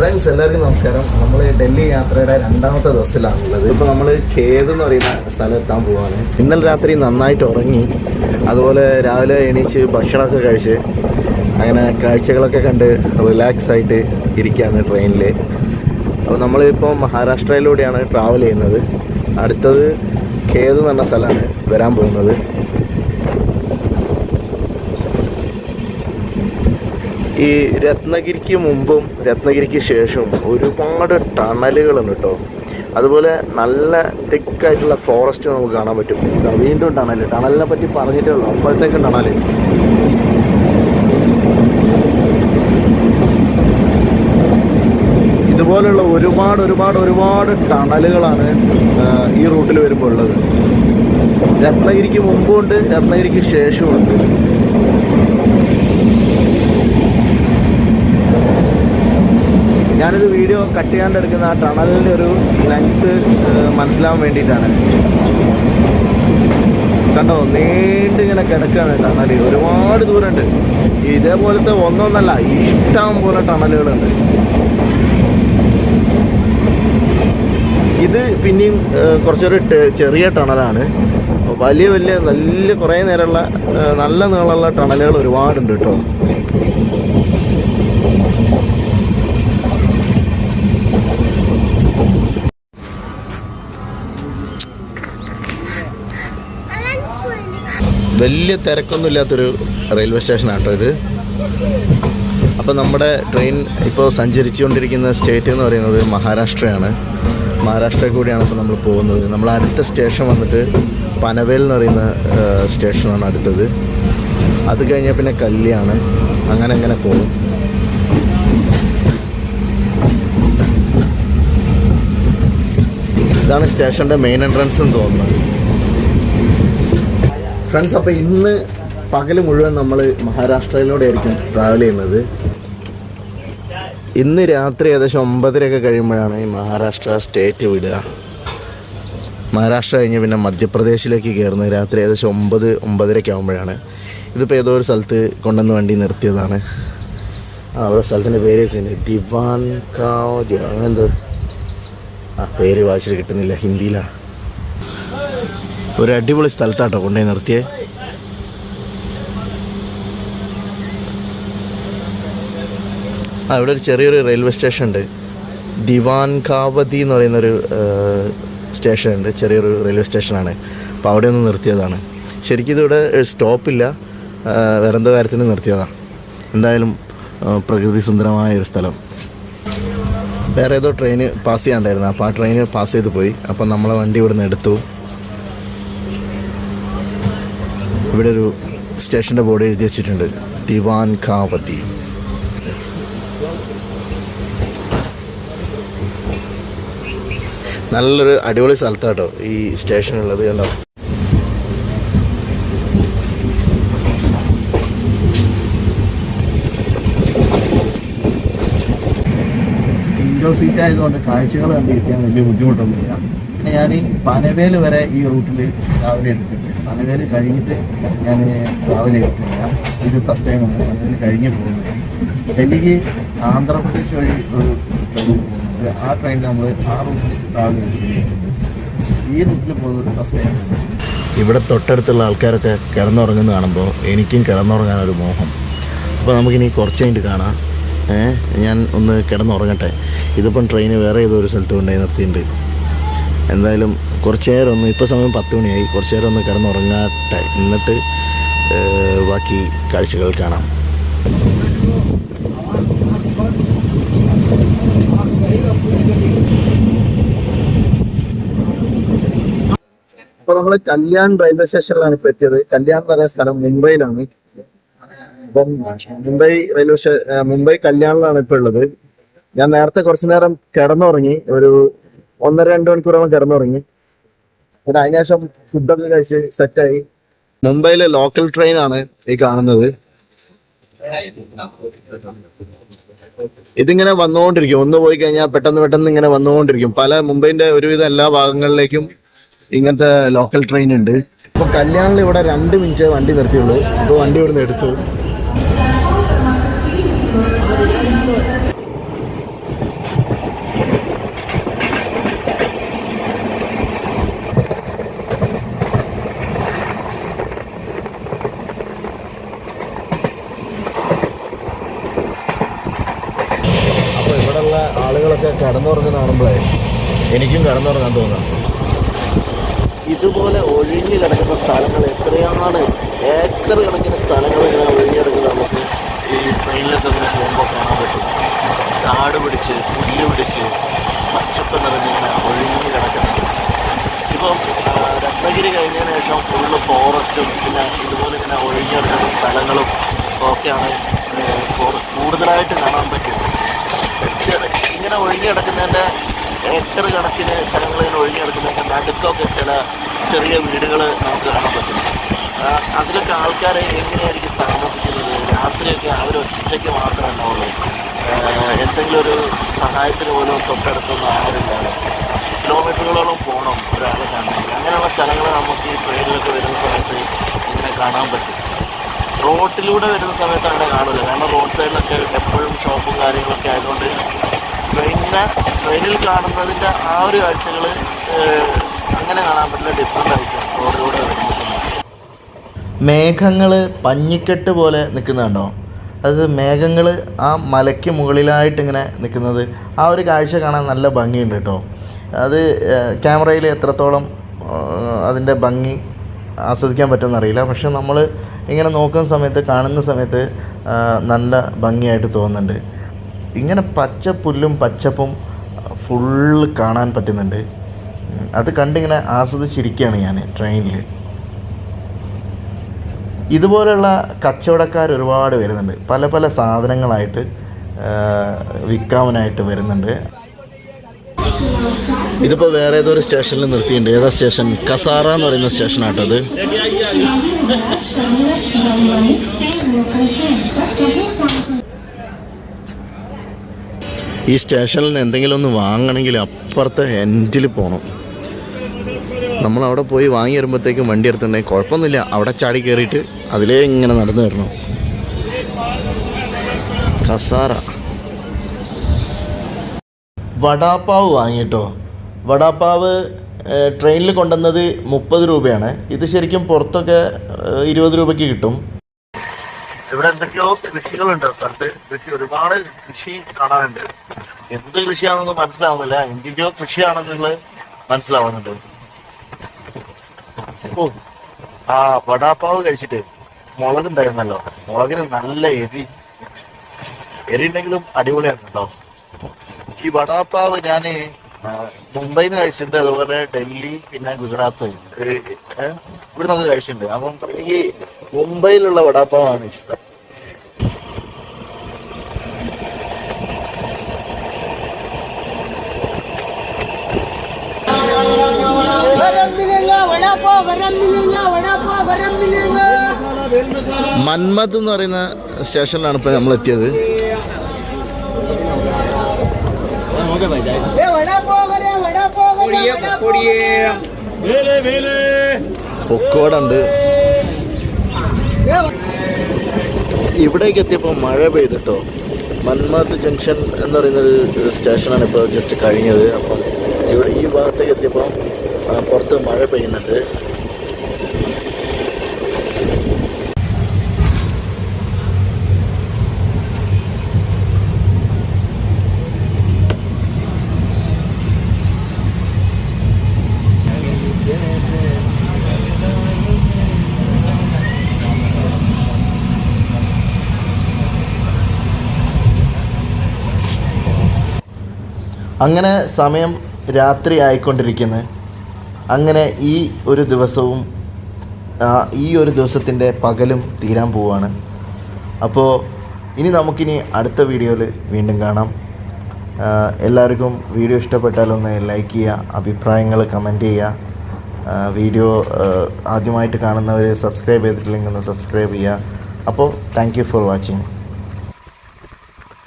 Friends എല്ലാവർക്കും നമസ്കാരം. നമ്മൾ ഡൽഹി യാത്രയുടെ രണ്ടാമത്തെ ദിവസത്തിലാണുള്ളത് ഇപ്പോൾ നമ്മൾ ഖേദ് എന്ന് പറയുന്ന സ്ഥലം എത്താൻ പോവാണ്. ഇന്നലെ രാത്രി നന്നായിട്ട് ഉറങ്ങി. അതുപോലെ രാവിലെ എണീച്ച് ഭക്ഷണമൊക്കെ കഴിച്ച് അങ്ങനെ കാഴ്ചകളൊക്കെ കണ്ട് റിലാക്സ് ആയിട്ട് ഇരിക്കുകയാണ് ട്രെയിനിൽ അപ്പോൾ നമ്മളിപ്പോൾ മഹാരാഷ്ട്രയിലൂടെയാണ് ട്രാവൽ ചെയ്യുന്നത്. അടുത്തത് ഖേദ് എന്ന് പറഞ്ഞ സ്ഥലമാണ് വരാൻ പോകുന്നത്. ഈ രത്നഗിരിക്ക് മുമ്പും രത്നഗിരിക്ക് ശേഷവും ഒരുപാട് ടണലുകളുണ്ട് കേട്ടോ അതുപോലെ നല്ല തിക്കായിട്ടുള്ള ഫോറസ്റ്റ് നമുക്ക് കാണാൻ പറ്റും. വീണ്ടും ടണൽ ടണലിനെ പറ്റി പറഞ്ഞിട്ടേ ഉള്ളൂ. അപ്പോഴത്തേക്കും ടണൽ ഇതുപോലുള്ള ഒരുപാട് ഒരുപാട് ഒരുപാട് ടണലുകളാണ് ഈ റൂട്ടിൽ വരുമ്പോൾ ഉള്ളത്. രത്നഗിരിക്ക് മുമ്പുണ്ട് രത്നഗിരിക്ക് ശേഷമുണ്ട് ഞാനിത് വീഡിയോ കട്ട് ചെയ്യാണ്ട് എടുക്കുന്ന ആ ടണലിന്റെ ഒരു ലെങ്ത് മനസ്സിലാവാൻ വേണ്ടിയിട്ടാണ്. കണ്ടോ? നീണ്ടിങ്ങനെ കിടക്കുകയാണ് ടണൽ ഒരുപാട് ദൂരമുണ്ട്. ഇതേപോലത്തെ ഒന്നൊന്നല്ല ഇഷ്ടം പോലെ ടണലുകളുണ്ട് ഇത് പിന്നെയും കുറച്ചൊരു ചെറിയ ടണലാണ് വലിയ വലിയ നല്ല കുറേ നേരമുള്ള നല്ല നീളമുള്ള ടണലുകൾ ഒരുപാടുണ്ട് കേട്ടോ. വലിയ തിരക്കൊന്നുമില്ലാത്തൊരു റെയിൽവേ സ്റ്റേഷനാട്ടോ ഇത്. അപ്പോൾ നമ്മുടെ ട്രെയിൻ ഇപ്പോൾ സഞ്ചരിച്ചുകൊണ്ടിരിക്കുന്ന സ്റ്റേറ്റ് എന്ന് പറയുന്നത് മഹാരാഷ്ട്രയാണ്. മഹാരാഷ്ട്രയിൽ കൂടിയാണ് ഇപ്പോൾ നമ്മൾ പോകുന്നത്. നമ്മൾ അടുത്ത സ്റ്റേഷൻ വന്നിട്ട് പനവേൽ എന്ന് പറയുന്ന സ്റ്റേഷനാണ് അടുത്തത്. അത് കഴിഞ്ഞാൽ പിന്നെ കല്യാണ്. അങ്ങനെ അങ്ങനെ പോകും. ഇതാണ് സ്റ്റേഷന്റെ മെയിൻ എൻട്രൻസ് എന്ന് തോന്നുന്നത് ഫ്രണ്ട്സ് അപ്പോൾ ഇന്ന് പകൽ മുഴുവൻ നമ്മൾ മഹാരാഷ്ട്രയിലൂടെ ആയിരിക്കും ട്രാവൽ ചെയ്യുന്നത്. ഇന്ന് രാത്രി ഏകദേശം ഒമ്പതരയൊക്കെ കഴിയുമ്പോഴാണ് ഈ മഹാരാഷ്ട്ര സ്റ്റേറ്റ് വിടുക. മഹാരാഷ്ട്ര കഴിഞ്ഞ് പിന്നെ മധ്യപ്രദേശിലേക്ക് കയറുന്നത് രാത്രി ഏകദേശം ഒമ്പത് ഒമ്പതരയ്ക്ക് ആകുമ്പോഴാണ് ഇതിപ്പോൾ ഏതോ ഒരു സ്ഥലത്ത് കൊണ്ടുവന്ന് വണ്ടി നിർത്തിയതാണ്. അവിടെ സ്ഥലത്തിന്റെ പേര് ദിവാൻ കാവ് അങ്ങനെന്തോ? ആ പേര് വായിച്ചിട്ട് കിട്ടുന്നില്ല ഹിന്ദിയിലാണ്. ഒരു അടിപൊളി സ്ഥലത്താട്ടോ കൊണ്ടുപോയി നിർത്തിയേ. ആ ഇവിടെ ഒരു ചെറിയൊരു റെയിൽവേ സ്റ്റേഷൻ ഉണ്ട് ദിവാൻ കാവതി എന്ന് പറയുന്നൊരു സ്റ്റേഷൻ ഉണ്ട് ചെറിയൊരു റെയിൽവേ സ്റ്റേഷനാണ്. അപ്പോൾ അവിടെ ഒന്ന് നിർത്തിയതാണ്. ശരിക്കും ഇതിവിടെ സ്റ്റോപ്പില്ല. വേറെ എന്തോ കാര്യത്തിന് നിർത്തിയതാണ് എന്തായാലും പ്രകൃതി സുന്ദരമായ ഒരു സ്ഥലം. വേറെ ഏതോ ട്രെയിന് പാസ് ചെയ്യാണ്ടായിരുന്നു. അപ്പോൾ ആ ട്രെയിന് പാസ് ചെയ്ത് പോയി. അപ്പം നമ്മളെ വണ്ടി ഇവിടെ നിന്ന് എടുത്തു. ഇവിടെ ഒരു സ്റ്റേഷന്റെ ബോർഡ് എഴുതി വെച്ചിട്ടുണ്ട്. ദിവാൻ കാവതി നല്ലൊരു അടിപൊളി സ്ഥലത്താട്ടോ ഈ സ്റ്റേഷൻ ഉള്ളത് കണ്ടോ? വിൻഡോ സീറ്റ് ആയതുകൊണ്ട് കാഴ്ചകൾ കണ്ടിരിക്കാൻ വലിയ ബുദ്ധിമുട്ടൊന്നുമില്ല. ഞാൻ ഈ പനവേൽ വരെ ഈ റൂട്ടിൽ രാവിലെ ചെയ്തിട്ടുണ്ട് പനവേൽ കഴിഞ്ഞിട്ട് ഞാൻ ട്രാവൽ ചെയ്തിട്ടില്ല ഇത് ഫസ്റ്റ് ടൈമാണ് അങ്ങനെ കഴിഞ്ഞ് പോകുന്നത്. ഡൽഹിക്ക് ആന്ധ്രാപ്രദേശ് വഴി ഒരു ട്രെയിൻ പോകുന്നത്. ആ ട്രെയിനിൽ നമ്മൾ ആ റൂട്ടിൽ ട്രാവൽ ചെയ്തിട്ടുണ്ട്. ഈ റൂട്ടിൽ പോകുന്നത് ഫസ്റ്റ് ടൈം ഇവിടെ തൊട്ടടുത്തുള്ള ആൾക്കാരൊക്കെ കിടന്നുറങ്ങുന്നത് കാണുമ്പോൾ എനിക്കും കിടന്നുറങ്ങാനൊരു മോഹം. അപ്പോൾ നമുക്കിനി കുറച്ച് കഴിഞ്ഞിട്ട് കാണാം. ഞാൻ ഒന്ന് കിടന്നുറങ്ങട്ടെ. ഇതിപ്പം ട്രെയിന് വേറെ ഏതോ ഒരു സ്ഥലത്ത് കൊണ്ടുപോയി നിർത്തിയിട്ടുണ്ട്. എന്തായാലും കുറച്ച് നേരം ഒന്ന് ഇപ്പോൾ സമയം പത്ത് മണിയായി കുറച്ച് നേരം ഒന്ന് കിടന്നുറങ്ങാട്ടെ എന്നിട്ട് ബാക്കി കാഴ്ചകൾ കാണാം. നമ്മൾ കല്യാൺ റെയിൽവേ സ്റ്റേഷനിലാണ് ഇപ്പൊ എത്തിയത്. കല്യാൺ എന്ന് പറയുന്ന സ്ഥലം മുംബൈയിലാണ്. അപ്പം മുംബൈ റെയിൽവേ മുംബൈ കല്യാണിലാണ് ഇപ്പൊ ഉള്ളത്. ഞാൻ നേരത്തെ കുറച്ചു നേരം കിടന്നുറങ്ങി. ഒരു ഒന്നര രണ്ട് മണിക്കൂറോളം കിടന്നുറങ്ങി. പിന്നെ അതിനുശേഷം ഫുഡൊക്കെ കഴിച്ച് സെറ്റായി മുംബൈയിലെ ലോക്കൽ ട്രെയിൻ ആണ് ഈ കാണുന്നത്. ഇതിങ്ങനെ വന്നുകൊണ്ടിരിക്കും. ഒന്ന് പോയി കഴിഞ്ഞാൽ പെട്ടെന്ന് പെട്ടെന്ന് ഇങ്ങനെ വന്നുകൊണ്ടിരിക്കും. പല മുംബൈന്റെ ഒരുവിധം എല്ലാ ഭാഗങ്ങളിലേക്കും ഇങ്ങനത്തെ ലോക്കൽ ട്രെയിൻ ഉണ്ട്. ഇപ്പൊ കല്യാണിൽ ഇവിടെ രണ്ട് മിനിറ്റ് വണ്ടി നിർത്തിയുള്ളൂ. ഇപ്പൊ വണ്ടി ഇവിടുന്ന് എടുത്തു. ആളുകളൊക്കെ കടന്നുറങ്ങുന്ന കാണുമ്പോഴേ എനിക്കും കടന്നുറങ്ങാൻ തോന്നാം. ഇതുപോലെ ഒഴിഞ്ഞു കിടക്കുന്ന സ്ഥലങ്ങൾ എത്രയാണ്? ഏക്കർ കണക്കിന് സ്ഥലങ്ങൾ ഇങ്ങനെ ഒഴിഞ്ഞു നമുക്ക് ഈ ട്രെയിനിലൊക്കെ ഇങ്ങനെ പോകുമ്പോൾ കാണാൻ പറ്റും. കാട് പിടിച്ച് പുല്ല് പിടിച്ച് പച്ചപ്പ് നിറഞ്ഞിങ്ങനെ ഒഴിഞ്ഞു കിടക്കുന്നത്. ഇപ്പം രത്നഗിരി കഴിഞ്ഞതിന് ശേഷം ഫുള്ള് ഫോറസ്റ്റും പിന്നെ ഇതുപോലെ ഇങ്ങനെ ഒഴിഞ്ഞു കിടക്കുന്ന സ്ഥലങ്ങളും ഒക്കെയാണ് കൂടുതലായിട്ട് കാണാൻ ചെറു- ഇങ്ങനെ ഒഴിഞ്ഞു കിടക്കുന്നതിന്റെ ഏക്കർ കണക്കിന് സ്ഥലങ്ങളിൽ ഒഴിഞ്ഞു കിടക്കുന്നതിന്റെ നടുക്കൊക്കെ ചില ചെറിയ വീടുകൾ നമുക്ക് കാണാൻ പറ്റും. അതിലൊക്കെ ആൾക്കാരെ എങ്ങനെയായിരിക്കും താമസിക്കുന്നത്? രാത്രിയൊക്കെ മാത്രമേ ഉണ്ടാവുള്ളൂ. എന്തെങ്കിലും ഒരു സഹായത്തിന് പോലും തൊട്ടടുത്തൊന്നും ആരുമില്ലാതെ കിലോമീറ്ററുകളോളം പോകണം ഒരാളെ കാണണമെങ്കിൽ അങ്ങനെയുള്ള സ്ഥലങ്ങൾ നമുക്ക് ഈ ട്രെയിനിലൊക്കെ വരുന്ന സമയത്ത് ഇങ്ങനെ കാണാൻ പറ്റും. റോട്ടിലൂടെ വരുന്ന സമയത്ത് അങ്ങനെ കാണില്ല കാരണം റോഡ് സൈഡിലൊക്കെ എപ്പോഴും ഷോപ്പും കാര്യങ്ങളൊക്കെ ആയതുകൊണ്ട് ട്രെയിനിനെ ട്രെയിനിൽ കാണുന്നതിന്റെ ആ ഒരു കാഴ്ചകൾ അങ്ങനെ കാണാൻ പറ്റില്ല ഡിഫറെന്റ് ആയിരിക്കും റോഡിലൂടെ വരുന്ന മേഘങ്ങൾ പഞ്ഞിക്കെട്ട് പോലെ നിൽക്കുന്നുണ്ടോ? അത് മേഘങ്ങൾ ആ മലയ്ക്ക് മുകളിലായിട്ട് ഇങ്ങനെ നിൽക്കുന്നത് ആ ഒരു കാഴ്ച കാണാൻ നല്ല ഭംഗിയുണ്ട് കേട്ടോ. അത് ക്യാമറയിൽ എത്രത്തോളം അതിന്റെ ഭംഗി ആസ്വദിക്കാൻ പറ്റുമെന്ന് അറിയില്ല. പക്ഷെ നമ്മൾ ഇങ്ങനെ നോക്കുന്ന സമയത്ത് കാണുന്ന സമയത്ത് നല്ല ഭംഗിയായിട്ട് തോന്നുന്നുണ്ട്. ഇങ്ങനെ പച്ച പുല്ലും പച്ചപ്പും ഫുള്ള് കാണാൻ പറ്റുന്നുണ്ട്. അത് കണ്ടിങ്ങനെ ആസ്വദിച്ചിരിക്കുകയാണ് ഞാൻ ട്രെയിനിൽ ഇതുപോലുള്ള കച്ചവടക്കാർ ഒരുപാട് വരുന്നുണ്ട്. പല പല സാധനങ്ങളായിട്ട് വിൽക്കാവനായിട്ട് വരുന്നുണ്ട്. ഇതിപ്പോൾ വേറെ ഏതോ ഒരു സ്റ്റേഷനിൽ നിർത്തിയിട്ടുണ്ട്. ഏതാ സ്റ്റേഷൻ? കസാറ എന്ന് പറയുന്ന സ്റ്റേഷനാട്ടോ ഈ സ്റ്റേഷനിൽ നിന്ന് എന്തെങ്കിലും ഒന്ന് വാങ്ങണമെങ്കിൽ അപ്പുറത്തെ എൻഡിൽ പോകണം നമ്മൾ അവിടെ പോയി വാങ്ങി വരുമ്പോഴത്തേക്കും വണ്ടി എടുത്തിട്ടുണ്ടെങ്കിൽ കുഴപ്പമൊന്നുമില്ല. അവിടെ ചാടി കയറിയിട്ട് അതിലേ ഇങ്ങനെ നടന്നു വരണം. കസാറ വടാപ്പാവ് വാങ്ങിയിട്ടോ? വടാപ്പാവ് ട്രെയിനിൽ കൊണ്ടുവന്നത് മുപ്പത് രൂപയാണ്. ഇത് ശരിക്കും പുറത്തൊക്കെ ഇരുപത് രൂപയ്ക്ക് കിട്ടും. ഇവിടെ എന്തൊക്കെയോ കൃഷികളുണ്ട്. സ്ഥലത്ത് കൃഷി ഒരുപാട് കൃഷി കാണാനുണ്ട്. എന്ത് കൃഷിയാണെന്നൊന്നും മനസ്സിലാവുന്നില്ല. എന്തൊക്കെയോ കൃഷിയാണെന്നുള്ളത് മനസ്സിലാവുന്നുണ്ട്. ഓ ആ വടാപ്പാവ് കഴിച്ചിട്ട് മുളക് ഉണ്ടായിരുന്നല്ലോ. മുളകിന് നല്ല എരി. എരി ഉണ്ടെങ്കിലും അടിപൊളിയാണ് ഈ വടാപ്പാവ് ഞാൻ മുംബൈയിൽ നിന്ന് കഴിച്ചിട്ടുണ്ട്. അതുപോലെ ഡൽഹി പിന്നെ ഗുജറാത്ത്. ഇവിടെ നിന്നൊക്കെ കഴിച്ചിട്ടുണ്ട്. അപ്പം ഈ മുംബൈയിലുള്ള വടാപ്പാവാണ് ഇഷ്ടം. മന്മത് എന്ന് പറയുന്ന സ്റ്റേഷനിലാണ് ഇപ്പൊ നമ്മൾ എത്തിയത് പൊക്കോടുണ്ട്. ഇവിടേക്ക് എത്തിയപ്പോൾ മഴ പെയ്തിട്ടോ? മന്മത് ജംഗ്ഷൻ എന്ന് പറയുന്ന ഒരു സ്റ്റേഷനാണ് ഇപ്പോൾ ജസ്റ്റ് കഴിഞ്ഞത്. അപ്പം ഇവിടെ ഈ ഭാഗത്തേക്ക് എത്തിയപ്പോൾ പുറത്ത് മഴ പെയ്യുന്നുണ്ട്. അങ്ങനെ സമയം രാത്രി ആയിക്കൊണ്ടിരിക്കുന്നു. അങ്ങനെ ഈ ഒരു ദിവസവും ഈ ഒരു ദിവസത്തിന്റെ പകലും തീരാൻ പോവുകയാണ്. അപ്പോൾ ഇനി നമുക്കിനി അടുത്ത വീഡിയോയിൽ വീണ്ടും കാണാം. എല്ലാവർക്കും വീഡിയോ ഇഷ്ടപ്പെട്ടാലൊന്ന് ലൈക്ക് ചെയ്യുക അഭിപ്രായങ്ങൾ കമന്റ് ചെയ്യുക. വീഡിയോ ആദ്യമായിട്ട് കാണുന്നവർ സബ്സ്ക്രൈബ് ചെയ്തിട്ടില്ലെങ്കിൽ ഒന്ന് സബ്സ്ക്രൈബ് ചെയ്യുക. അപ്പോൾ താങ്ക് ഫോർ വാച്ചിങ്.